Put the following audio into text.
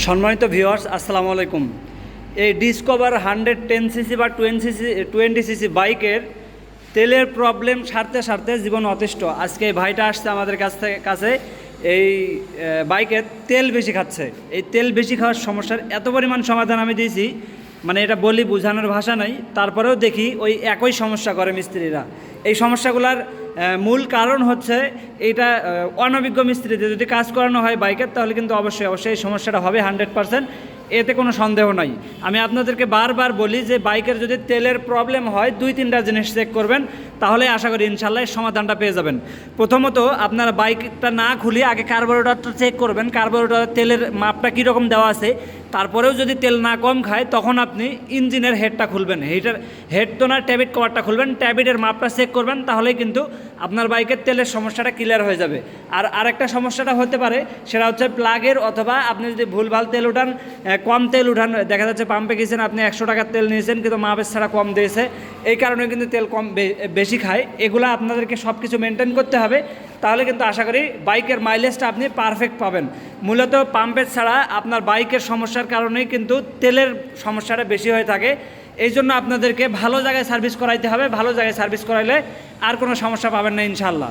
সম্মানিত ভিউয়ার্স আসসালামু আলাইকুম। এই ডিসকভার হান্ড্রেড টেন সিসি বা টোয়েন্টি সিসি টোয়েন্টি সিসি বাইকের তেলের প্রবলেম সারতে সারতে জীবন অতিষ্ঠ। আজকে এই ভাইটা আসছে আমাদের কাছ থেকে কাছে। এই বাইকে তেল বেশি খাচ্ছে। এই তেল বেশি খাওয়ার সমস্যার এত পরিমাণ সমাধান আমি দিয়েছি। মানে এটা বলি বোঝানোর ভাষা নাই। তারপরেও দেখি ওই একই সমস্যা করে মিস্ত্রিরা। এই সমস্যাগুলোর মূল কারণ হচ্ছে এটা অনভিজ্ঞ মিস্ত্রিতে যদি কাজ করানো হয় বাইকের, তাহলে কিন্তু অবশ্যই অবশ্যই এই সমস্যাটা হবে হান্ড্রেড পার্সেন্ট। এতে কোনো সন্দেহ নাই। আমি আপনাদেরকে বারবার বলি যে বাইকের যদি তেলের প্রবলেম হয়, দুই তিনটা জিনিস চেক করবেন, তাহলে আশা করি ইনশাল্লাহ সমাধানটা পেয়ে যাবেন। প্রথমত, আপনারা বাইকটা না খুলে আগে কার্বোরেটরটা চেক করবেন। কার্বোরেটর তেলের মাপটা কীরকম দেওয়া আছে তারপরেও যদি তেল না কম খায়, তখন আপনি ইঞ্জিনের হেডটা খুলবেন। হেডের হেড তো না ট্যাবিট কভারটা খুলবেন ট্যাবিটের মাপটা চেক করবেন, তাহলেই কিন্তু আপনার বাইকের তেলের সমস্যাটা ক্লিয়ার হয়ে যাবে। আর আরেকটা সমস্যাটা হতে পারে, সেটা হচ্ছে প্লাগের অথবা আপনি যদি ভুলভাল তেল উঠান কম তেল উঠান, দেখা যাচ্ছে পাম্পে গেছেন, আপনি একশো টাকার তেল নিয়েছেন, কিন্তু মাপের ছাড়া কম দিয়েছে, এই কারণে কিন্তু তেল কম বেশি খায়। এগুলো আপনাদেরকে সব কিছু মেনটেন করতে হবে। তাহলে কিন্তু আশা করি বাইকের মাইলেজটা আপনি পারফেক্ট পাবেন। মূলত পাম্পের ছাড়া আপনার বাইকের সমস্যার কারণেই কিন্তু তেলের সমস্যাটা বেশি হয়ে থাকে। এই জন্য আপনাদেরকে ভালো জায়গায় সার্ভিস করাইতে হবে, ভালো জায়গায় সার্ভিস করাইলে আর কোনো সমস্যা পাবেন না ইনশাল্লাহ